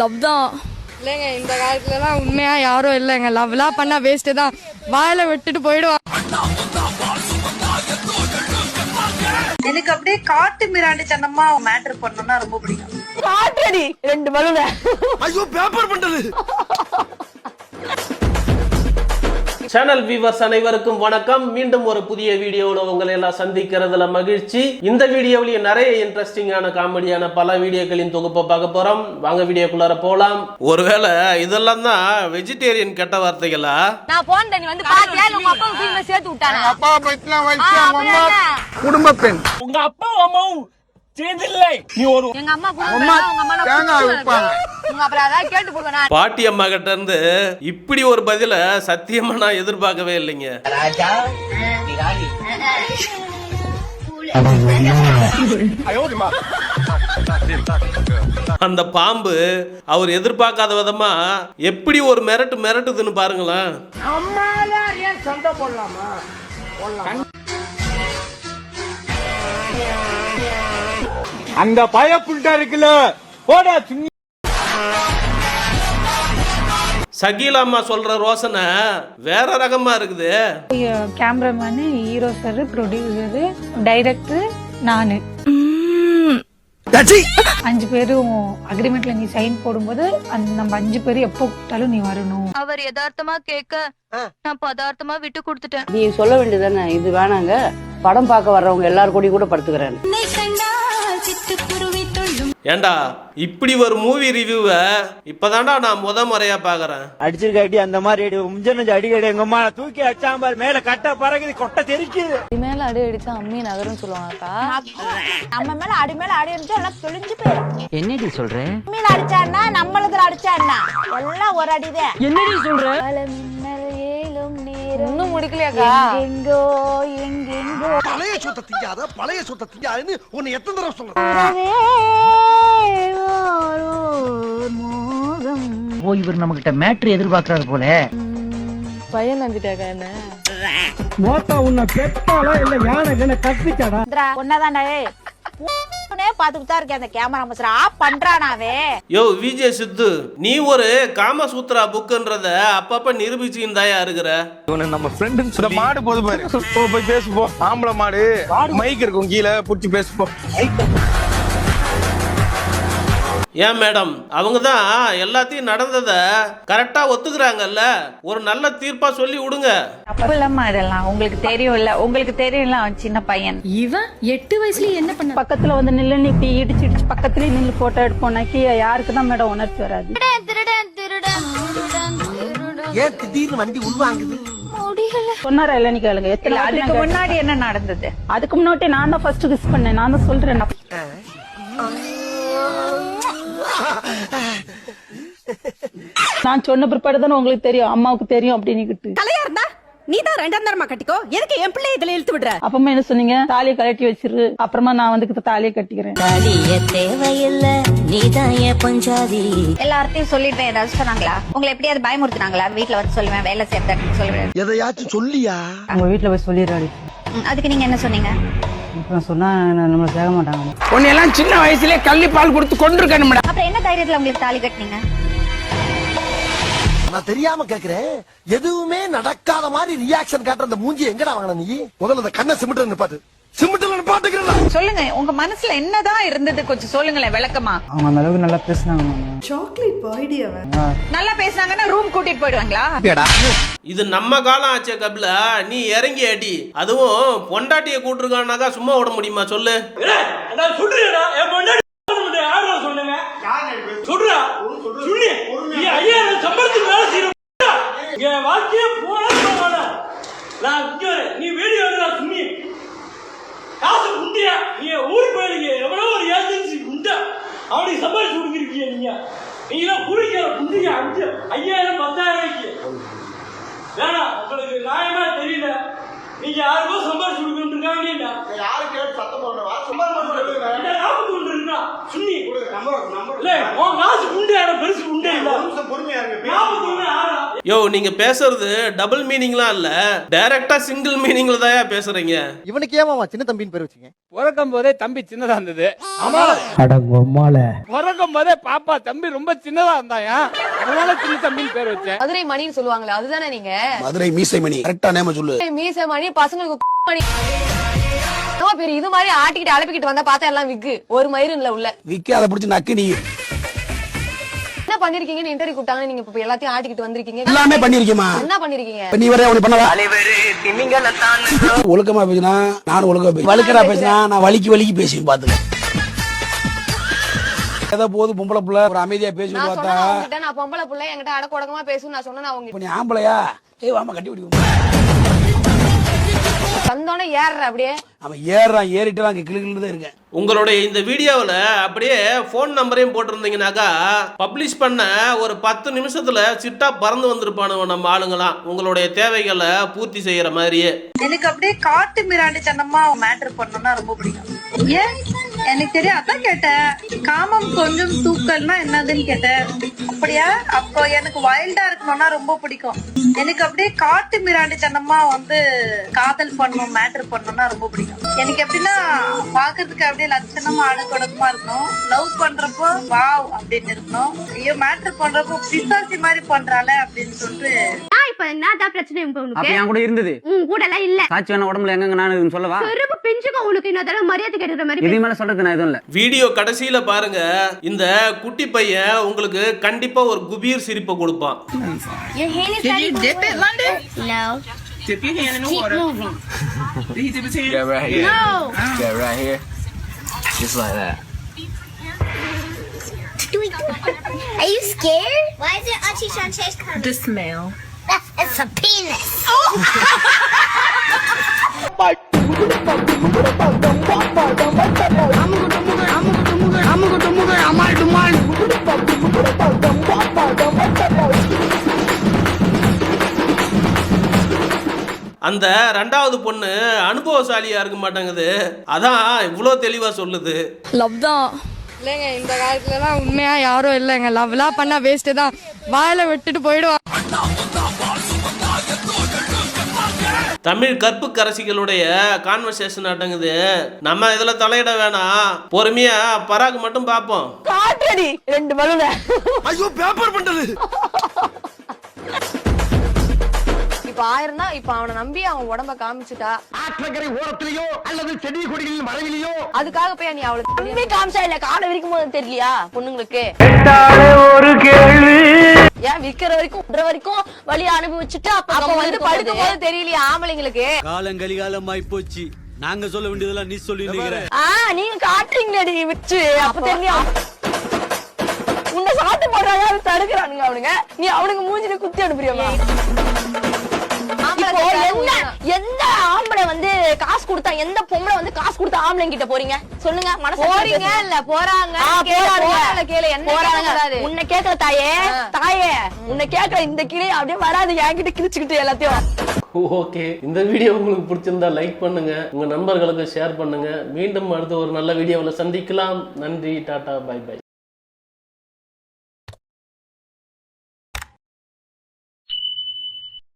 Love தான். இல்லைங்க இந்த காலத்துலலாம் உண்மையா யாரும் இல்லைங்க. லவ்லாம் பண்ணா வேஸ்ட் தான். வாயில விட்டுட்டு போயிடுவாங்க எனக்கு அப்படியே காட்டு மிராண்டி சந்தமா மேட்டர் பண்ணணும்னா ரொம்ப பிடிக்கும். காற்றடி ரெண்டு பலூன. சேனல் வியூவர்ஸ் அனைவருக்கும் வணக்கம். மீண்டும் ஒரு புதிய வீடியோவில் உங்களை எல்லாம் சந்திக்கிறதுல மகிழ்ச்சி. இந்த வீடியோவிலேயே நிறைய இன்ட்ரெஸ்டிங்கான காமெடியான பல வீடியோக்களின் தொகுப்பை பார்க்க போறோம். வாங்க வீடியோக்குள்ளார போலாம். ஒருவேளை இதெல்லாம் தான் வெஜிடேரியன் கெட்ட வார்த்தைகளா? நான் போன் தண்ணி வந்து பாத்தியா? உங்க அப்பா வீட்டுல சேர்த்து விட்டானா? அப்பா என்ன? குடும்ப பெண். உங்க அப்பா அம்மாவும் சேர்ந்தில்லை நீ ஒரு எங்க அம்மா அம்மா தேங்காய் விற்பாங்க. பாட்டி அம்மா கிட்ட இருந்து இப்படி ஒரு பதில சத்தியமா நான் எதிர்பார்க்கவே இல்லைங்க. அந்த பாம்பு அவர் எதிர்பார்க்காத விதமா எப்படி ஒரு மிரட்டு மிரட்டுதுன்னு பாருங்களேன். அந்த பயப்புள்டா இருக்குல்ல போடா சுண்ணி சகீலா அம்மா சொல்ற ரோசனை வேற ரகமா இருக்குது. Cameraman hero sir producer director நானு. அஞ்சு பேரும் அக்ரிமெண்ட்ல நீ சைன் போடும்போது அந்த நம்ம அஞ்சு பேரும் எப்போ கூப்பிட்டாலும் நீ வரணும். அவர் யதார்த்தமா கேட்க நான் பதார்த்தமா விட்டு கொடுத்துட்டேன். நீ சொல்ல வேண்டியதானே இது வேணாங்க. படம் பார்க்க வர்றவங்க எல்லாரும் கூடயும் கூட படுத்துக்கிறேன் ஏண்டா இப்படி ஒரு மூவி ரிவ்யூவை இப்பதான்டா நான் முத முறையா பாக்குறேன். அடிச்சிருக்க அடி அந்த மாதிரி அடி முஞ்சனஞ்சு அடிக்கடி எங்க அம்மா தூக்கி அடிச்சாம்பார் மேல கட்ட பறகுது கொட்டை தெரிக்குது. மேல அடி அடிச்சா அம்மி நகரும் சொல்லுவாங்கக்கா நம்ம மேல அடி மேல அடி அடிச்சா எல்லாம் தொழிஞ்சு போயிடும். என்னடி சொல்ற? மீன் அடிச்சான்னா நம்மளுக்கு அடிச்சான்னா எல்லாம் ஒரு அடிதான். என்னடி சொல்ற? இன்னும் முடிக்கலையாக்கா? எங்கெங்கோ எங்கெங்கோ. பழைய சொத்தை திங்காத பழைய சொத்தை திங்காதுன்னு உன்னை எத்தனை தடவை சொல்றேன் ஓ இவர் நம்ம கிட்ட மேட்ரு எதிர்பார்க்கறாரு போல. பையன் நம்பிட்டாக்கா என்ன? மோத்தா உன்னை பெட்டாலா இல்ல யானை என்ன கத்திச்சாடா ஒன்னதாண்டா ஏய் பாத்துக்கிட்டு தான் இருக்கேன் அந்த கேமரா ஆஃப் பண்றானாவே யோ விஜய் சித்து நீ ஒரு காமசூத்ரா புக்குன்றத அப்பப்ப நிரூபிச்சுன்னு தாயா இருக்கிற? இவனை நம்ம ஃப்ரெண்டுன்னு சொல்லி. மாடு போது பாரு. போ போய் பேசு போ ஆம்பளை மாடு. மைக் இருக்கும் கீழே புடிச்சு பேசு போ ஏன் மேடம்? அவங்க தான் எல்லாத்தையும் நடந்ததை கரெக்டா ஒத்துக்கிறாங்கல்ல. ஒரு நல்ல தீர்ப்பா சொல்லி விடுங்க. அப்ப இல்லாம அதெல்லாம் உங்களுக்கு தெரியும்ல. உங்களுக்கு தெரியும்ல அவன் சின்ன பையன். இவன் எட்டு வயசுல என்ன பண்ண பக்கத்துல வந்து நில்லு நீ இப்படி இடிச்சு இடிச்சு பக்கத்துலயே நின்று போட்டோ எடுப்போம்னாக்கி யாருக்கு தான் மேடம் உணர்ச்சி வராது? திருடன் திருடன் ஏன் திடீர்னு வண்டி உள்வாங்குது? சொன்னாரா இல்ல நீ கேளுங்க. எத்தனை அதுக்கு முன்னாடி என்ன நடந்தது? அதுக்கு முன்னாடி நான் தான் ஃபர்ஸ்ட் கிஸ் பண்ணேன். நான் தான் சொல்றேன். நான் சொன்ன பிற்பாடு தானே உங்களுக்கு தெரியும் அம்மாவுக்கு தெரியும் அப்படின்னு தலையா இருந்தா? நீ தான் ரெண்டாம் தரமா கட்டிக்கோ. எதுக்கு என் பிள்ளை இதுல இழுத்து விடுற? அப்பமா என்ன சொன்னீங்க? தாலியை கழட்டி வச்சிரு. அப்புறமா நான் வந்து தாலியை கட்டிக்கிறேன். தேவையில்லை நீதான் என் பஞ்சாதி. எல்லார்ட்டையும் சொல்லிட்டேன் ஏதாவது சொன்னாங்களா? உங்களை எப்படியாவது பயமுறுத்துனாங்களா? வீட்டுல வந்து சொல்லுவேன் வேலை செய்யறதுன்னு சொல்லுவேன். எதையாச்சும் சொல்லியா? உங்க வீட்டுல போய் சொல்லிடுறாடி அதுக்கு நீங்க என்ன சொன்னீங்க? இப்ப சொன்னா நம்மள கேட்க மாட்டாங்க. உன்னையெல்லாம் சின்ன வயசுலயே கள்ளி பால் கொடுத்து கொண்டிருக்கணும் அப்புறம் என்ன தைரியத்துல உங்களுக்கு தாலி கட்டினீங்க? நான் தெரியாம கேக்குறேன். எதுவுமே நடக்காத மாதிரி ரியாக்ஷன் காட்டுற அந்த மூஞ்சி எங்கடா வாங்கின நீ? முதல்ல அந்த கண்ணை சிமிட்டு நிப்பாட்டு. சொல்லுங்க உங்க மனசுல என்னதான் இருந்தது? கொஞ்சம் சொல்லுங்களேன் விளக்கமா. அவங்க அந்த அளவுக்கு நல்லா பேசினாங்க நல்லா பேசினாங்கன்னா ரூம் கூட்டிட்டு போயிடுவாங்களா? இது நம்ம காலம் ஆச்சே கபில. நீ இறங்கி அடி. அதுவும் பொண்டாட்டிய கூட்டிருக்கானாக்கா சும்மா விட முடியுமா? சொல்லு. சொல்றா என் பொண்டாட்டி யாரா சொன்னீங்க சொல்றா சொல்லி நீ ஐயா சம்பளத்துக்கு வேலை செய்யற என் வாழ்க்கையே போனா நான் இங்க நீ வீடியோ எடுறா சும்மி காசு உண்டியா நீ ஊருக்கு போயிருக்கீங்க எவ்வளவு ஒரு ஏஜென்சி உண்டா அவனுக்கு சம்பாதிச்சு கொடுக்குறீங்க நீங்க நீங்க தான் குடிக்கிற குண்டியா அஞ்சு ஐயாயிரம் பத்தாயிரம் ரூபாய்க்கு வேணாம் உங்களுக்கு நியாயமா தெரியல. நீங்க யாருக்கோ சம்பாதிச்சு கொடுக்குறீங்க யாரு கேட்டு சத்தம் சும்மா நாற்பத்தி ஒன்று இருக்கா சுண்ணி. இல்ல உன் காசு உண்டு பெருசு உண்டே இல்ல. பொறுமையா இருக்கு நாற்பத்தி ஒன்று ஆறா யோ நீங்க பேசுறது டபுள் மீனிங்லாம் இல்ல. டைரக்டா சிங்கிள் மீனிங்ல தான் பேசுறீங்க. இவனுக்கு ஏமாமா சின்ன தம்பின்னு பேர் வச்சீங்க? பிறக்கும் போதே தம்பி சின்னதா இருந்தது. ஆமா. பிறக்கும் போதே பாப்பா தம்பி ரொம்ப சின்னதா இருந்தாயா? அதனால சின்ன தம்பின்னு பேர் வச்சேன். மதுரை மணின்னு சொல்லுவாங்களே அதுதானே நீங்க? மதுரை மீசை மணி கரெக்டா நேம சொல்லு. மீச மணி பசங்களுக்கு மணி. ஆமா பெரிய இது மாதிரி ஆட்டிக்கிட்டு அலப்பிக்கிட்டு வந்தா பார்த்தா எல்லாம் விக்கு. ஒரு மயிரும் இல்ல உள்ள. விக்க அதை பிடிச்சி நக்கு நீ. என்ன பண்ணிருக்கீங்கன்னு இன்டர்வியூ கூப்பிட்டாங்க நீங்க இப்ப எல்லாத்தையும் ஆட்டிக்கிட்டு வந்திருக்கீங்க? எல்லாமே பண்ணிருக்கேமா? என்ன பண்ணிருக்கீங்க? நீ பண்ணவா? ஒழுக்கமா பேசினா நானும் ஒழுக்கமா பேசி வழுக்கடா பேசினா நான் வலிக்கு வலிக்கு பேசுவேன் பாத்துக்க. ஏதோ போது பொம்பளை புள்ள ஒரு அமைதியா பேசி நான் பார்த்தா நான் பொம்பளை புள்ள என்கிட்ட அடக்க உடக்கமா பேசும் நான் சொன்னா அவங்க இப்ப நீ ஆம்பளையா? ஏய் வாமா கட்டி பிடிக்கும் ஏறுற அப்படியே? அவன் ஏறான் ஏறிட்டு அங்க கிளு கிளு தான் இருக்கேன். உங்களுடைய இந்த வீடியோவில் அப்படியே ஃபோன் நம்பரையும் போட்டிருந்தீங்கன்னாக்கா பப்ளிஷ் பண்ண ஒரு பத்து நிமிஷத்துல சிட்டா பறந்து வந்திருப்பானுவ நம்ம ஆளுங்களாம். உங்களுடைய தேவைகளை பூர்த்தி செய்யற மாதிரியே. எனக்கு அப்படியே காட்டு மிராண்டி சன்னமா மேட்ரு பண்ணணும்னா ரொம்ப பிடிக்கும். ஏன்? எனக்கு தெரியும். அதான் கேட்டேன். காமம் கொஞ்சம் தூக்கல்னா என்னதுன்னு கேட்டேன். அப்படியா? அப்போ எனக்கு வைல்டா இருக்கணும்னா ரொம்ப பிடிக்கும். எனக்கு அப்படியே காட்டு மிராண்டி சன்னமா வந்து காதல் பண்ணணும் மேட்ரு பண்ணணும்னா ரொம்ப பிடிக்கும். எனக்கு எப்படின்னா பாக்குறதுக்கு அப்படியே லட்சணமா அடக்கொடக்கமா இருக்கணும். லவ் பண்றப்போ வாவ் அப்படின்னு இருக்கணும். ஐயோ மேட்ரு பண்றப்போ பிசாசி மாதிரி பண்றாள அப்படின்னு சொல்லிட்டு இப்ப என்னதான் பிரச்சனை அப்ப உனக்கு என் கூட இருந்தது உன் கூட எல்லாம் இல்ல சாட்சி வேணா உடம்புல எங்க நான் சொல்லவா திரும்ப பிஞ்சுக்க உனக்கு இன்னொரு தடவை மரியாதை கெடுக்கிற மாதிரி இது மேல சொல்றது நான் எதுவும் இல்ல வீடியோ கடைசியில பாருங்க இந்த குட்டி பையன் உங்களுக்கு கண்டிப்பா ஒரு குபீர் சிரிப்பை கொடுப்பான் Your hand is ready. Did you dip it, London? No. Dip your hand in the Keep moving. Did he dip his hand? Yeah, right here. No. Yeah, right here. Just like that. Are you scared? Why is it Auntie Shantae's coming? The smell. It's a penis. அந்த ரெண்டாவது பொண்ணு அனுபவசாலியா இருக்க மாட்டேங்குது. அதான் இவ்வளோ தெளிவா சொல்லுது. Love தான். இல்லைங்க இந்த காலத்துல எல்லாம் உண்மையா யாரும் இல்லைங்க. லவ்லாம் பண்ணா வேஸ்ட் தான். வாயில விட்டுட்டு போயிடுவாங்க தமிழ் கற்பு கரசிகளுடைய கான்வர்சேஷன் ஆட்டங்குது நம்ம இதுல தலையிட வேணாம். பொறுமையா பராக் மட்டும் பார்ப்போம். காற்றடி ரெண்டு பலூன. ஐயோ பேப்பர் பண்றது. இப்ப ஆயிரம் தான் இப்ப அவனை நம்பி அவன் உடம்ப காமிச்சிட்டா. ஆற்றங்கரை ஓரத்திலேயோ அல்லது செடி கொடிகளின் மறைவிலேயோ? அதுக்காக போய் நீ அவளுக்கு நம்பி காமிச்சா இல்ல காலை விரிக்கும் போது தெரியலையா பொண்ணுங்களுக்கு? ஒரு கேள்வி. ஏன் விக்கிற வரைக்கும் விடுற வரைக்கும் வழி அனுபவிச்சுட்டு அப்ப வந்து படுக்கும் போது தெரியலையா ஆம்பளைங்களுக்கு? காலங்கலிகாலமாய் போச்சு நாங்க சொல்ல வேண்டியதெல்லாம் நீ சொல்லி ஆ நீங்க காட்டுறீங்களேடி விச்சு. அப்ப தெரியும். உன்னை சாட்டு போடுறாங்க தடுக்கிறானுங்க அவனுங்க. நீ அவனுங்க மூஞ்சில குத்தி அனுப்புறியமா? எந்த எந்த ஆம்பளை வந்து காசு கொடுத்தா எந்த பொம்பளை வந்து காசு கொடுத்தா ஆம்பளை கிட்ட போறீங்க? சொல்லுங்க மனசு போறீங்க இல்ல போறாங்க. போறாங்க. கேளு. என்ன போறாங்க. உன்னை கேக்குற தாயே தாயே உன்னை கேக்குற இந்த கிளி அப்படியே வராது. என்கிட்ட கிழிச்சுக்கிட்டு எல்லாத்தையும். ஓகே. இந்த வீடியோ உங்களுக்கு பிடிச்சிருந்தா லைக் பண்ணுங்க. உங்க நண்பர்களுக்கு ஷேர் பண்ணுங்க. மீண்டும் அடுத்த ஒரு நல்ல வீடியோவில் சந்திக்கலாம். நன்றி டாடா பை பை